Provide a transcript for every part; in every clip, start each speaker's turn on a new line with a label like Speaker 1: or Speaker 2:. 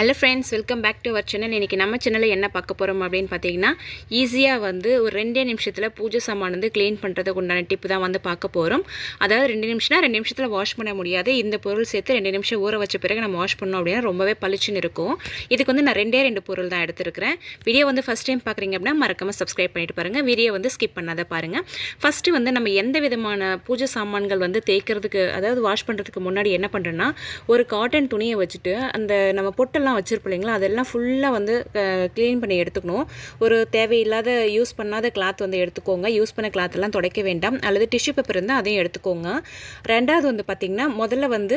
Speaker 1: Hello friends welcome back to our channel இன்றைக்கி நம்ம சேனலில் என்ன பார்க்க போகிறோம் அப்படின்னு பார்த்தீங்கன்னா ஈஸியாக வந்து ஒரு ரெண்டே நிமிஷத்தில் பூஜை சாமான் வந்து க்ளீன் பண்ணுறதுக்கு உண்டான டிப்பு தான் வந்து பார்க்க போகிறோம் அதாவது ரெண்டு நிமிஷம்னா ரெண்டு நிமிஷத்தில் வாஷ் பண்ண முடியாது. இந்த பொருள் சேர்த்து ரெண்டு நிமிஷம் ஊற வச்ச பிறகு நம்ம வாஷ் பண்ணோம் அப்படின்னா ரொம்பவே பளிச்சுன்னு இருக்கும். இதுக்கு வந்து நான் ரெண்டே ரெண்டு பொருள் தான் எடுத்துருக்கிறேன். வீடியோ வந்து ஃபஸ்ட் டைம் பார்க்குறீங்க அப்படின்னா மறக்காமல் சப்ஸ்கிரைப் பண்ணிட்டு பாருங்கள் வீடியோ வந்து ஸ்கிப் பண்ணாத பாருங்கள் ஃபஸ்ட்டு வந்து நம்ம எந்த விதமான பூஜை சாமான்கள் வந்து தேய்க்கிறதுக்கு அதாவது வாஷ் பண்ணுறதுக்கு முன்னாடி என்ன பண்ணுறேன்னா ஒரு காட்டன் துணியை வச்சுட்டு அந்த நம்ம பொட்டெல்லாம் வச்சுருப்போம் இல்லைங்களா? அதெல்லாம் ஃபுல்லாக வந்து க்ளீன் பண்ணி எடுத்துக்கணும். ஒரு தேவையில்லாத யூஸ் பண்ணாத கிளாத் வந்து எடுத்துக்கோங்க. யூஸ் பண்ண கிளாத்தெல்லாம் துடைக்க வேண்டாம். அல்லது டிஷ்யூ பேப்பர் இருந்தால் அதையும் எடுத்துக்கோங்க. ரெண்டாவது வந்து பார்த்திங்கன்னா முதல்ல வந்து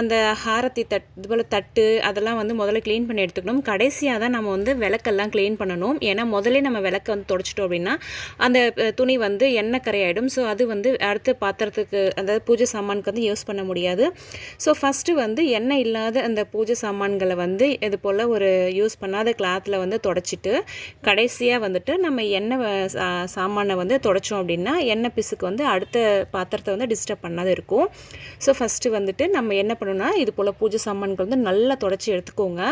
Speaker 1: அந்த ஹாரத்தி தட் இது போல் தட்டு அதெல்லாம் வந்து முதல்ல க்ளீன் பண்ணி எடுத்துக்கணும். கடைசியாக தான் நம்ம வந்து விளக்கெல்லாம் க்ளீன் பண்ணணும். ஏன்னா முதல்ல நம்ம விளக்க வந்து தொடச்சிட்டோம் அப்படின்னா அந்த துணி வந்து எண்ணெய் கரையாயிடும். ஸோ அது வந்து அடுத்த பாத்திரத்துக்கு அதாவது பூஜை சாமானுக்கு வந்து யூஸ் பண்ண முடியாது. ஸோ ஃபஸ்ட்டு வந்து எண்ணெய் இல்லாத அந்த பூஜை சாமான்களை வந்து இது போல் ஒரு யூஸ் பண்ணாத கிளாத்தில் வந்து தொடச்சிட்டு கடைசியாக வந்துட்டு நம்ம எண்ணெய் சா- சாமானை வந்து தொடச்சோம் அப்படின்னா எண்ணெய் பிசுக்கு வந்து அடுத்த பாத்திரத்தை வந்து டிஸ்டர்ப் பண்ணாத இருக்கும். ஸோ ஃபஸ்ட்டு வந்துட்டு நம்ம என்ன பண்ணணும்னா இது போல் பூஜை சாமான்கள் வந்து நல்லா தொடச்சி எடுத்துக்கோங்க.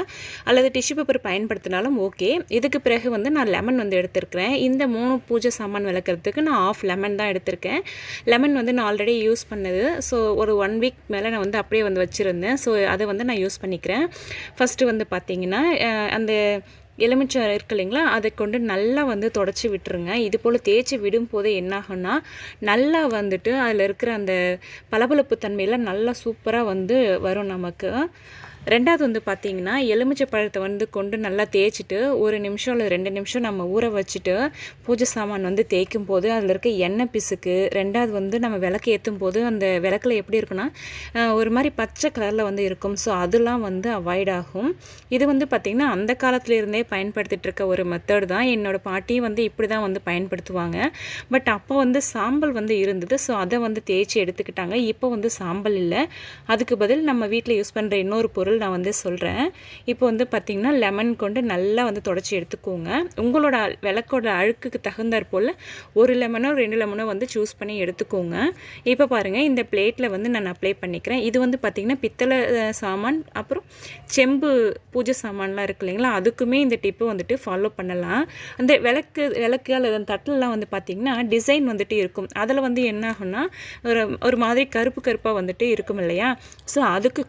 Speaker 1: அல்லது டிஷ்யூ பேப்பர் பயன்படுத்தினாலும் ஓகே இதுக்கு பிறகு வந்து நான் லெமன் வந்து எடுத்திருக்கிறேன். இந்த மூணு பூஜை சாமான் விளக்குறதுக்கு நான் ஆஃப் லெமன் தான் எடுத்திருக்கேன். லெமன் வந்து நான் ஆல்ரெடி யூஸ் பண்ணது. ஸோ ஒரு ஒன் வீக் மேலே நான் வந்து அப்படியே வந்து வச்சுருந்தேன். ஸோ அதை வந்து நான் யூஸ் பண்ணிக்கிறேன். ஃபஸ்ட்டு வந்து பார்த்தீங்கன்னா அந்த எலுமிச்சை இருக்கு இல்லைங்களா? அதை கொண்டு நல்லா வந்து தொடச்சி விட்டுருங்க. இது போல் தேய்ச்சி விடும்போது என்ன என்னாகும்னா நல்லா வந்துட்டு அதில் இருக்கிற அந்த பளபளப்பு தன்மையெல்லாம் நல்லா சூப்பராக வந்து வரும் நமக்கு. ரெண்டாவது வந்து பார்த்தீங்கன்னா எலுமிச்சை பழத்தை வந்து கொண்டு நல்லா தேய்ச்சிட்டு ஒரு நிமிஷம் இல்லை ரெண்டு நிமிஷம் நம்ம ஊற வச்சுட்டு பூஜை சாமான் வந்து தேய்க்கும் போது அதில் இருக்க எண்ணெய் பிசுக்கு ரெண்டாவது வந்து நம்ம விளக்கு ஏற்றும் போது அந்த விளக்குல எப்படி இருக்குன்னா ஒரு மாதிரி பச்சை கலரில் வந்து இருக்கும். ஸோ அதெல்லாம் வந்து அவாய்ட் ஆகும். இது வந்து பார்த்திங்கன்னா அந்த காலத்துலேருந்தே இருந்தே இருக்க ஒரு மெத்தட் தான். என்னோட பாட்டியும் வந்து இப்படி தான் வந்து பயன்படுத்துவாங்க. பட் அப்போ வந்து சாம்பல் வந்து இருந்தது. ஸோ அதை வந்து தேய்ச்சி எடுத்துக்கிட்டாங்க. இப்போ வந்து சாம்பல் இல்லை. அதுக்கு பதில் நம்ம வீட்டில் யூஸ் பண்ணுற இன்னொரு பொருள் நான் வந்து சொல்கிறேன் இப்போ வந்து பார்த்திங்கன்னா லெமன் கொண்டு நல்லா வந்து தொடச்சி எடுத்துக்கோங்க. உங்களோட விளக்கோட அழுக்குக்கு தகுந்தாற் போல் ஒரு லெமனோ ரெண்டு லெமனோ வந்து சூஸ் பண்ணி எடுத்துக்கோங்க. இப்போ பாருங்கள் இந்த பிளேட்டில் வந்து நான் அப்ளை பண்ணிக்கிறேன். இது வந்து பார்த்திங்கன்னா பித்தளை சாமான் அப்புறம் செம்பு பூஜை சாமான்லாம் இருக்கு இல்லைங்களா? அதுக்குமே இந்த டிப்பு வந்துட்டு ஃபாலோ பண்ணலாம். அந்த விளக்கு விளக்கு அல்லது அந்த தட்டிலலாம் வந்து பார்த்திங்கன்னா டிசைன் வந்துட்டு இருக்கும். அதில் வந்து என்ன ஆகும்னா ஒரு ஒரு மாதிரி கருப்பு கருப்பாக வந்துட்டு இருக்கும் இல்லையா? ஸோ அதுக்கு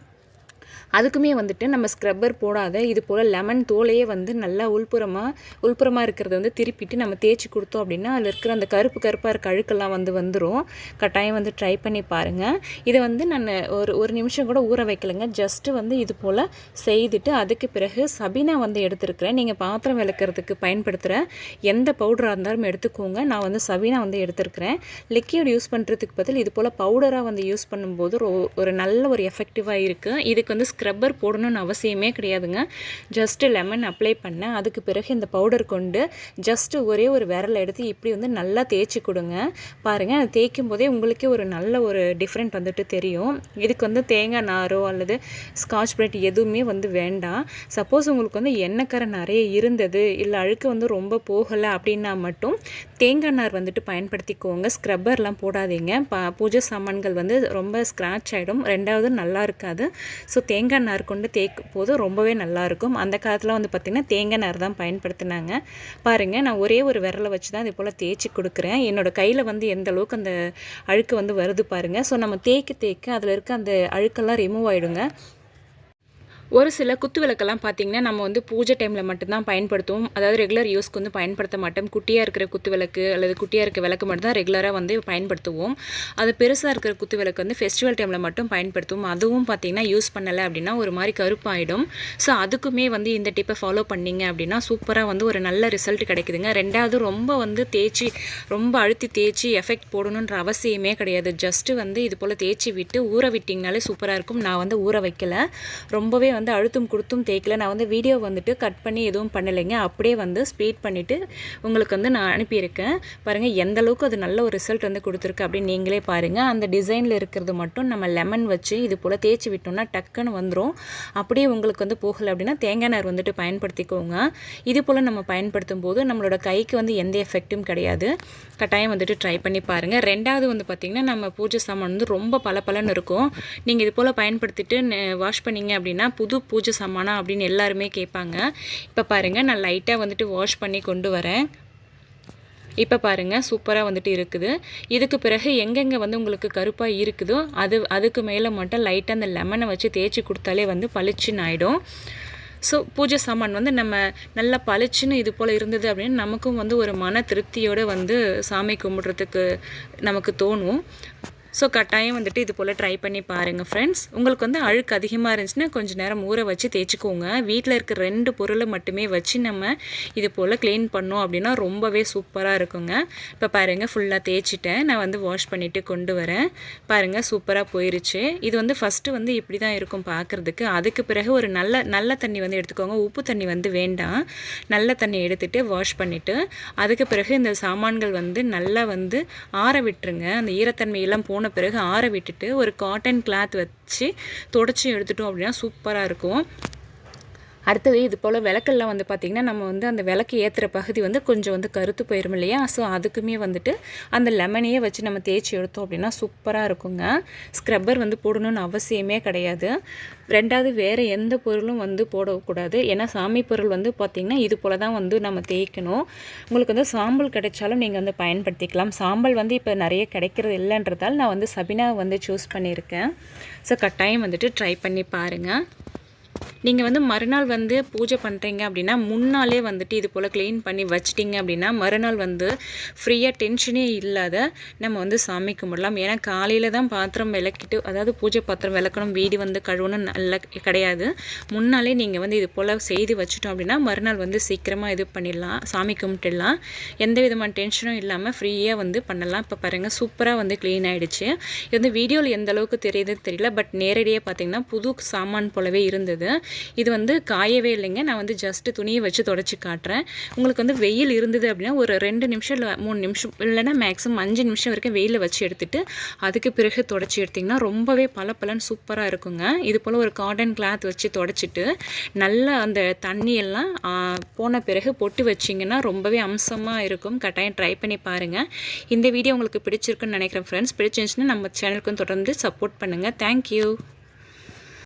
Speaker 1: அதுக்குமே வந்துட்டு நம்ம ஸ்க்ரப்பர் போடாத இது போல் லெமன் தோலையே வந்து நல்லா உள்புறமாக உள்புறமாக இருக்கிறத வந்து திருப்பிட்டு நம்ம தேய்ச்சி கொடுத்தோம் அப்படின்னா அதில் இருக்கிற அந்த கருப்பு கருப்பாக இருக்க அழுக்கெல்லாம் வந்து வந்துடும் கட்டாயம் வந்து ட்ரை பண்ணி பாருங்கள் இதை வந்து நான் ஒரு ஒரு நிமிஷம் கூட ஊற வைக்கலைங்க. ஜஸ்ட்டு வந்து இது போல் செய்துட்டு அதுக்கு பிறகு சபினா வந்து எடுத்துருக்கிறேன். நீங்கள் பாத்திரம் விளக்குறதுக்கு பயன்படுத்துகிற எந்த பவுடராக இருந்தாலும் எடுத்துக்கோங்க. நான் வந்து சபினா வந்து எடுத்துருக்கிறேன். லிக்யூட் யூஸ் பண்ணுறதுக்கு பதில் இது போல் பவுடராக வந்து யூஸ் பண்ணும்போது ஒரு நல்ல ஒரு எஃபெக்டிவாக இருக்குது இதுக்கு வந்து ஸ்க்ரப்பர் போடணும்னு அவசியமே கிடையாதுங்க. ஜஸ்ட்டு லெமன் அப்ளை பண்ணேன் அதுக்கு பிறகு இந்த பவுடர் கொண்டு ஜஸ்ட்டு ஒரே ஒரு விரல் எடுத்து இப்படி வந்து நல்லா தேய்ச்சி கொடுங்க. பாருங்கள் அது தேய்க்கும் போதே உங்களுக்கே ஒரு நல்ல ஒரு டிஃப்ரெண்ட் வந்துட்டு தெரியும். இதுக்கு வந்து தேங்காய் நாரோ அல்லது ஸ்காட்ச் பிரெட் எதுவுமே வந்து வேண்டாம். சப்போஸ் உங்களுக்கு வந்து எண்ணெய் கரை நிறைய இருந்தது இல்லை அழுக்கு வந்து ரொம்ப போகலை அப்படின்னா மட்டும் தேங்காய் நார் வந்துட்டு பயன்படுத்திக்கோங்க. ஸ்க்ரப்பர்லாம் போடாதீங்க. ப பூஜை சாமான்கள் வந்து ரொம்ப ஸ்க்ராட்ச் ஆகிடும் ரெண்டாவது நல்லா இருக்காது. ஸோ தேங்காய் தேங்காய் நார் கொண்டு தேய்க்கும் போது ரொம்பவே நல்லாயிருக்கும். அந்த காலத்தில் வந்து பார்த்திங்கன்னா தேங்காய் நார் தான் பயன்படுத்தினாங்க. பாருங்கள் நான் ஒரே ஒரு விரலை வச்சு தான் இது போல் தேய்ச்சி கொடுக்குறேன். என்னோடய கையில் வந்து எந்த அளவுக்கு அந்த அழுக்கு வந்து வருது பாருங்கள் ஸோ நம்ம தேய்க்க தேய்க்க அதில் இருக்க அந்த அழுக்கெல்லாம் ரிமூவ் ஆகிடுங்க ஒரு சில குத்து விளக்கெல்லாம் பார்த்தீங்கன்னா நம்ம வந்து பூஜை டைமில் மட்டும்தான் பயன்படுத்துவோம். அதாவது ரெகுலர் யூஸ்க்கு வந்து பயன்படுத்த மாட்டோம். குட்டியாக இருக்கிற குத்து விளக்கு அல்லது குட்டியாக இருக்க விளக்கு மட்டும் தான் ரெகுலராக வந்து பயன்படுத்துவோம். அது பெருசாக இருக்கிற குத்து விளக்கு வந்து ஃபெஸ்டிவல் டைமில் மட்டும் பயன்படுத்துவோம். அதுவும் பார்த்தீங்கன்னா யூஸ் பண்ணலை அப்படின்னா ஒரு மாதிரி கருப்பாயிடும். ஸோ அதுக்குமே வந்து இந்த டிப்பை ஃபாலோ பண்ணீங்க அப்படின்னா சூப்பராக வந்து ஒரு நல்ல ரிசல்ட் கிடைக்குதுங்க. ரெண்டாவது ரொம்ப வந்து தேய்ச்சி ரொம்ப அழுத்தி தேய்ச்சி எஃபெக்ட் போடணுன்ற அவசியமே கிடையாது. ஜஸ்ட்டு வந்து இது போல் தேய்ச்சி விட்டு ஊற விட்டிங்கனாலே சூப்பராக இருக்கும். நான் வந்து ஊற வைக்கலை. ரொம்பவே வந்து அழுத்தும் கொடுத்தும் தேய்க்கல. நான் வந்து வீடியோ வந்துட்டு கட் பண்ணி எதுவும் பண்ணலைங்க. அப்படியே வந்து ஸ்பீட் பண்ணிவிட்டு உங்களுக்கு வந்து நான் அனுப்பியிருக்கேன். பாருங்கள் எந்த அளவுக்கு அது நல்ல ஒரு ரிசல்ட் வந்து கொடுத்துருக்கு அப்படின்னு நீங்களே பாருங்கள் அந்த டிசைனில் இருக்கிறது மட்டும் நம்ம லெமன் வச்சு இது போல் தேய்ச்சி விட்டோம்னா டக்குன்னு வந்துடும் அப்படியே உங்களுக்கு வந்து போகலை அப்படின்னா தேங்காய் நார் வந்துட்டு பயன்படுத்திக்கோங்க. இது போல் நம்ம பயன்படுத்தும் போது நம்மளோட கைக்கு வந்து எந்த எஃபெக்ட்டும் கிடையாது. கட்டாயம் வந்துட்டு ட்ரை பண்ணி பாருங்கள் ரெண்டாவது வந்து பார்த்திங்கன்னா நம்ம பூஜை சாமான் வந்து ரொம்ப பல இருக்கும். நீங்கள் இது போல் பயன்படுத்திட்டு வாஷ் பண்ணிங்க அப்படின்னா புது புது பூஜை சாமானா அப்படின்னு எல்லாருமே கேட்பாங்க. இப்போ பாருங்கள் நான் லைட்டாக வந்துட்டு வாஷ் பண்ணி கொண்டு வரேன். இப்போ பாருங்கள் சூப்பராக வந்துட்டு இருக்குது. இதுக்கு பிறகு எங்கெங்கே வந்து உங்களுக்கு கருப்பாக இருக்குதோ அது அதுக்கு மேலே மட்டும் லைட்டாக அந்த லெமனை வச்சு தேய்ச்சி கொடுத்தாலே வந்து பளிச்சுன்னு ஆகிடும் ஸோ பூஜை சாமான் வந்து நம்ம நல்லா பளிச்சுன்னு இது போல் இருந்தது அப்படின்னு நமக்கும் வந்து ஒரு மன திருப்தியோடு வந்து சாமி கும்பிட்றதுக்கு நமக்கு தோணும். ஸோ கட்டாயம் வந்துட்டு இது போல் ட்ரை பண்ணி பாருங்கள் ஃப்ரெண்ட்ஸ் உங்களுக்கு வந்து அழுக்கு அதிகமாக இருந்துச்சுன்னா கொஞ்சம் நேரம் ஊற வச்சு தேய்ச்சிக்கோங்க. வீட்டில் இருக்க ரெண்டு பொருளை மட்டுமே வச்சு நம்ம இது போல் க்ளீன் பண்ணோம் அப்படின்னா ரொம்பவே சூப்பராக இருக்குங்க. இப்போ பாருங்கள் ஃபுல்லாக தேய்ச்சிட்டேன். நான் வந்து வாஷ் பண்ணிவிட்டு கொண்டு வரேன். பாருங்கள் சூப்பராக போயிருச்சு. இது வந்து ஃபஸ்ட்டு வந்து இப்படி தான் இருக்கும் பார்க்குறதுக்கு அதுக்கு பிறகு ஒரு நல்ல நல்ல தண்ணி வந்து எடுத்துக்கோங்க. உப்பு தண்ணி வந்து வேண்டாம். நல்ல தண்ணி எடுத்துகிட்டு வாஷ் பண்ணிவிட்டு அதுக்கு பிறகு இந்த சாமான்கள் வந்து நல்லா வந்து ஆற விட்டுருங்க. அந்த ஈரத்தன்மையெல்லாம் போன போன பிறகு ஆற விட்டுட்டு ஒரு காட்டன் கிளாத் வச்சு தொடச்சி எடுத்துட்டோம் அப்படின்னா சூப்பராக இருக்கும். அடுத்தது இது போல் விளக்கெல்லாம் வந்து பார்த்திங்கன்னா நம்ம வந்து அந்த விளக்கு ஏற்றுற பகுதி வந்து கொஞ்சம் வந்து கருத்து போயிடும் இல்லையா? ஸோ அதுக்குமே வந்துட்டு அந்த லெமனையே வச்சு நம்ம தேய்ச்சி எடுத்தோம் அப்படின்னா சூப்பராக இருக்குங்க. ஸ்க்ரப்பர் வந்து போடணும்னு அவசியமே கிடையாது. ரெண்டாவது வேறு எந்த பொருளும் வந்து போடக்கூடாது. ஏன்னா சாமி பொருள் வந்து பார்த்திங்கன்னா இது போல் தான் வந்து நம்ம தேய்க்கணும். உங்களுக்கு வந்து சாம்பல் கிடைச்சாலும் நீங்கள் வந்து பயன்படுத்திக்கலாம். சாம்பல் வந்து இப்போ நிறைய கிடைக்கிறது இல்லைன்றதால் நான் வந்து சபினா வந்து சூஸ் பண்ணியிருக்கேன். ஸோ கட்டாயம் வந்துட்டு ட்ரை பண்ணி பாருங்கள் நீங்கள் வந்து மறுநாள் வந்து பூஜை பண்ணுறீங்க அப்படின்னா முன்னாலே வந்துட்டு இது போல் க்ளீன் பண்ணி வச்சிட்டிங்க அப்படின்னா மறுநாள் வந்து ஃப்ரீயாக டென்ஷனே இல்லாத நம்ம வந்து சாமி கும்பிடலாம். ஏன்னா காலையில் தான் பாத்திரம் விளக்கிட்டு அதாவது பூஜை பாத்திரம் விளக்கணும் வீடு வந்து கழுவணும் நல்ல கிடையாது. முன்னாலே நீங்கள் வந்து இது போல் செய்து வச்சுட்டோம் அப்படின்னா மறுநாள் வந்து சீக்கிரமாக இது பண்ணிடலாம் சாமி கும்பிட்டுடலாம். எந்த விதமான டென்ஷனும் இல்லாமல் ஃப்ரீயாக வந்து பண்ணலாம். இப்போ பாருங்கள் சூப்பராக வந்து க்ளீன் ஆகிடுச்சு இது வந்து வீடியோவில் எந்த அளவுக்கு தெரியுதுன்னு தெரியல பட் நேரடியாக பார்த்திங்கன்னா புது சாமான் போலவே இருந்தது. இது வந்து காயவே இல்லைங்க. நான் வந்து ஜஸ்ட்டு துணியை வச்சு தொடச்சி காட்டுறேன். உங்களுக்கு வந்து வெயில் இருந்தது அப்படின்னா ஒரு ரெண்டு நிமிஷம் இல்லை மூணு நிமிஷம் இல்லைன்னா மேக்ஸிமம் அஞ்சு நிமிஷம் வரைக்கும் வெயிலில் வச்சு எடுத்துகிட்டு அதுக்கு பிறகு தொடச்சி எடுத்திங்கன்னா ரொம்பவே பல பலன்னு சூப்பராக இருக்குங்க. இது போல் ஒரு காட்டன் கிளாத் வச்சு தொடச்சிட்டு நல்லா அந்த தண்ணியெல்லாம் போன பிறகு பொட்டு வச்சிங்கன்னா ரொம்பவே அம்சமாக இருக்கும். கட்டாயம் ட்ரை பண்ணி பாருங்கள் இந்த வீடியோ உங்களுக்கு பிடிச்சிருக்குன்னு நினைக்கிறேன் ஃப்ரெண்ட்ஸ் பிடிச்சிருந்துச்சுன்னா நம்ம சேனலுக்கும் தொடர்ந்து சப்போர்ட் பண்ணுங்கள் தேங்க்யூ